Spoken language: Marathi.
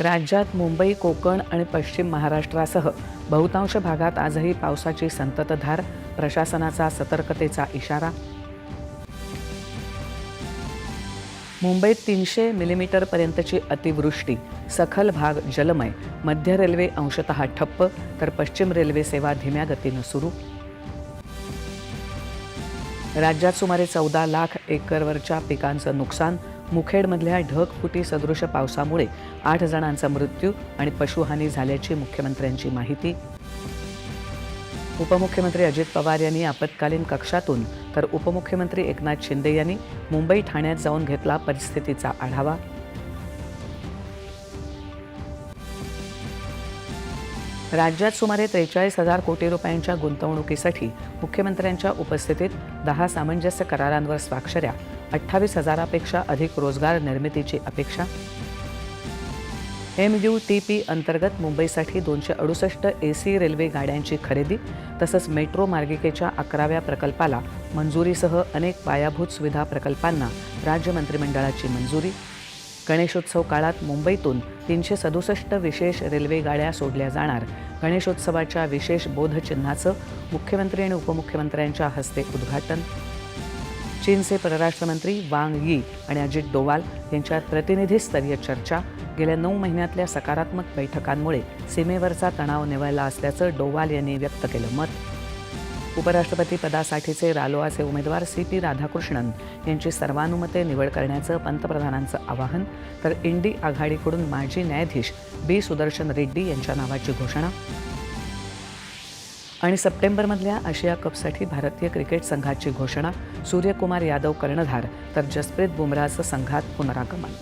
राज्यात मुंबई कोकण आणि पश्चिम महाराष्ट्रासह बहुतांश भागात आजही पावसाची संततधार प्रशासनाचा सतर्कतेचा इशारा. मुंबईत तीनशे मिलीमीटरपर्यंतची अतिवृष्टी सखल भाग जलमय मध्य रेल्वे अंशतः ठप्प तर पश्चिम रेल्वे सेवा धीम्या गतीनं सुरू. राज्यात सुमारे चौदा लाख एकरवरच्या पिकांचं नुकसान मुखेडमधल्या ढगफुटी सदृश पावसामुळे आठ जणांचा मृत्यू आणि पशुहानी झाल्याची मुख्यमंत्र्यांची माहिती. उपमुख्यमंत्री अजित पवार यांनी आपत्कालीन कक्षातून तर उपमुख्यमंत्री एकनाथ शिंदे यांनी मुंबई ठाण्यात जाऊन घेतला परिस्थितीचा आढावा. राज्यात सुमारे त्रेचाळीस हजार कोटी रुपयांच्या गुंतवणुकीसाठी मुख्यमंत्र्यांच्या उपस्थितीत दहा सामंजस्य करारांवर स्वाक्षऱ्या अठ्ठावीस हजारापेक्षा अधिक रोजगार निर्मितीची अपेक्षा? एम यू टी पी अंतर्गत मुंबईसाठी दोनशे अडुसष्ट ए सी रेल्वे गाड्यांची खरेदी तसंच मेट्रो मार्गिकेच्या अकराव्या प्रकल्पाला मंजुरीसह अनेक पायाभूत सुविधा प्रकल्पांना राज्य मंत्रिमंडळाची मंजुरी. गणेशोत्सव काळात मुंबईतून तीनशे सदुसष्ट विशेष रेल्वे गाड्या सोडल्या जाणार. गणेशोत्सवाच्या विशेष बोधचिन्हाचं मुख्यमंत्री आणि उपमुख्यमंत्र्यांच्या हस्ते उद्घाटन. चीनचे परराष्ट्रमंत्री वांग यी आणि अजित डोवाल यांच्यात प्रतिनिधीस्तरीय चर्चा गेल्या नऊ महिन्यातल्या सकारात्मक बैठकांमुळे सीमेवरचा तणाव निवळला असल्याचं डोवाल यांनी व्यक्त केलं. मत उपराष्ट्रपती पदासाठीचे रालोआचे उमेदवार सी पी राधाकृष्णन यांची सर्वानुमते निवड करण्याचं पंतप्रधानांचं आवाहन तर इंडी आघाडीकडून माजी न्यायाधीश बी सुदर्शन रेड्डी यांच्या नावाची घोषणा आणि सप्टेंबरमधल्या आशिया कपसाठी भारतीय क्रिकेट संघाची घोषणा सूर्यकुमार यादव कर्णधार तर जसप्रीत बुमराहचं संघात पुनरागमन.